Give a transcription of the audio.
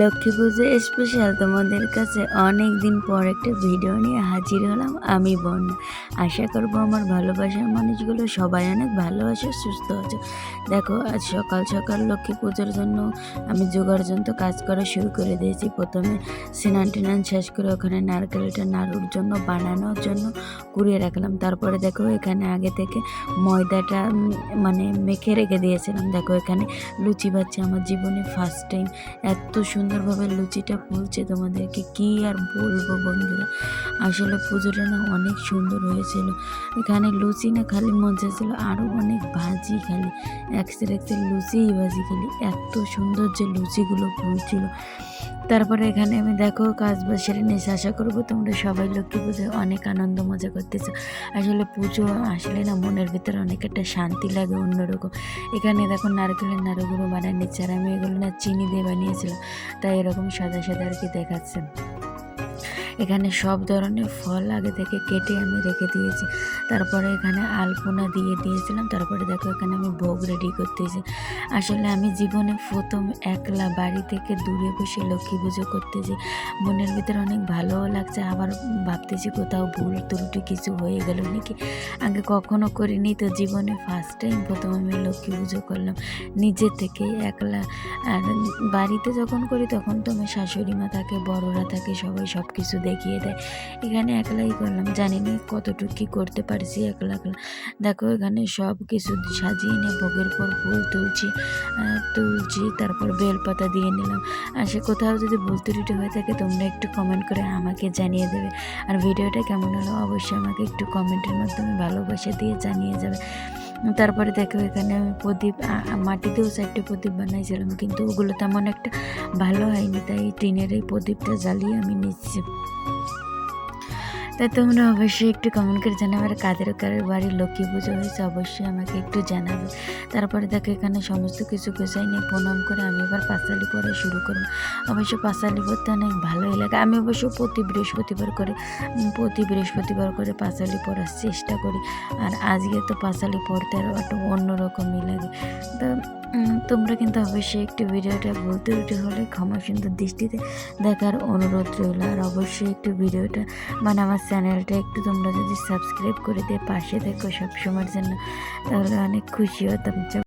লক্ষ্মী পুজো special তোমাদের কাছে অনেক দিন পর একটা ভিডিও নিয়ে হাজির হলাম আমি বন্যা আশা করব আমার ভালোবাসার মানুষগুলো সবাই অনেক ভালো সুস্থ আছে। দেখো, আজ সকাল সকাল লক্ষ্মী পুজোর জন্য আমি জোগাড় যন্ত্র কাজ করা শুরু করে দিয়েছি। প্রথমে স্নান টিনান শেষ করে ওখানে নারকেলটা নাড়ুর জন্য, বানানোর জন্য কুড়িয়ে রাখলাম। তারপরে দেখো, এখানে আগে থেকে ময়দাটা মানে মেখে রেখে দিয়েছিলাম। দেখো, এখানে লুচি বাচ্চা আমার জীবনে ফার্স্ট টাইম এত সুন্দরভাবে লুচিটা ফুলছে তোমাদেরকে কি আর বলব বন্ধুরা? আসলে পুজোটা না অনেক সুন্দর হয়েছিল। এখানে লুচি না খালি মজা ছিল আরও অনেক ভাজি খালি। একসের একসের লুচিই ভাজি খালি। এত সুন্দর যে লুচিগুলো ফুলছিল। তারপরে এখানে আমি দেখো কাজ বাজ সেরে নিয়ে আশা করব তোমরা সবাই লক্ষ্মী পুজো অনেক আনন্দ মজা করতেছো। আসলে পুজো আসলে না মনের ভিতরে অনেক একটা শান্তি লাগে অন্যরকম। এখানে দেখো নারকেলের নাড়ুগুলো বানিয়ে নিচ্ছে আর আমি এগুলো না চিনি দিয়ে বানিয়েছিলাম, তাই এরকম সাদা সাদা আর কি দেখাচ্ছে। এখানে সব ধরনের ফল আগে থেকে কেটে আমি রেখে দিয়েছি। তারপরে এখানে আলপনা দিয়ে দিয়েছিলাম, তারপরে দেখো এখানে আমি ভোগ রেডি করতেছি। আসলে আমি জীবনে প্রথম একলা বাড়ি থেকে দূরে বসে লক্ষ্মী পুজো করতেছি। মনের ভিতরে অনেক ভালোও লাগছে, আবার ভাবতেছি কোথাও ভুল ত্রুটি কিছু হয়ে গেল নাকি? আগে কখনো করিনি তো জীবনে ফার্স্ট টাইম প্রথম আমি লক্ষ্মী পুজো করলাম। নিজে থেকেই একলা। আর বাড়িতে যখন করি তখন তো আমার শাশুড়ি মা থাকে, বড়রা থাকে, সবাই সব কিছু দেখিয়ে দেয়। এখানে একলাই করলাম, জানি না কতটুকু কী করতে পারছি, একলা একলা। দেখো এখানে সব কিছু সাজিয়ে নিয়ে ভোগের পর ফুল তুলছি তুলছি, তারপর বেলপাতা দিয়ে নিলাম। আর সে কোথাও যদি ভুল ত্রুটি হয়ে থাকে তোমরা একটু কমেন্ট করে আমাকে জানিয়ে দেবে। আর ভিডিওটা কেমন হলো অবশ্যই আমাকে একটু কমেন্টের মাধ্যমে ভালোবাসা দিয়ে জানিয়ে যাবে। তারপরে দেখো এখানে আমি প্রদীপ মাটিতেও চারটে প্রদীপ বানাইছিলাম, কিন্তু ওগুলো তেমন একটা ভালো হয়নি, তাই টিনের এই প্রদীপটা জ্বালিয়ে আমি নিচ্ছি। তাই তোমরা অবশ্যই একটু কমেন্ট করে জানাবে আর কাদের কাদের বাড়ির লক্ষ্মী পুজো হয়েছে অবশ্যই আমাকে একটু জানাবে। তারপরে দেখো এখানে সমস্ত কিছু গোছাই নিয়ে প্রণাম করে আমি এবার পাঁচালি পড়া শুরু করব। অবশ্য পাঁচালি পড়তে অনেক ভালোই লাগে। আমি অবশ্য প্রতি বৃহস্পতিবার করে প্রতি বৃহস্পতিবার করে পাঁচালি পড়ার চেষ্টা করি। আর আজকে তো পাঁচালি পড়তে আরও একটু অন্যরকমই লাগে। তো তোমরা কিন্তু অবশ্যই একটি ভিডিওটা বলতে উঠে হলে ক্ষমা সুন্দর দৃষ্টিতে দেখার অনুরোধ রইল। আর অবশ্যই একটু ভিডিওটা মানে আমার চ্যানেলটা একটু তোমরা যদি সাবস্ক্রাইব করে দিয়ে পাশে দেখো সবসময়ের জন্য, তাহলে অনেক খুশি হতাম।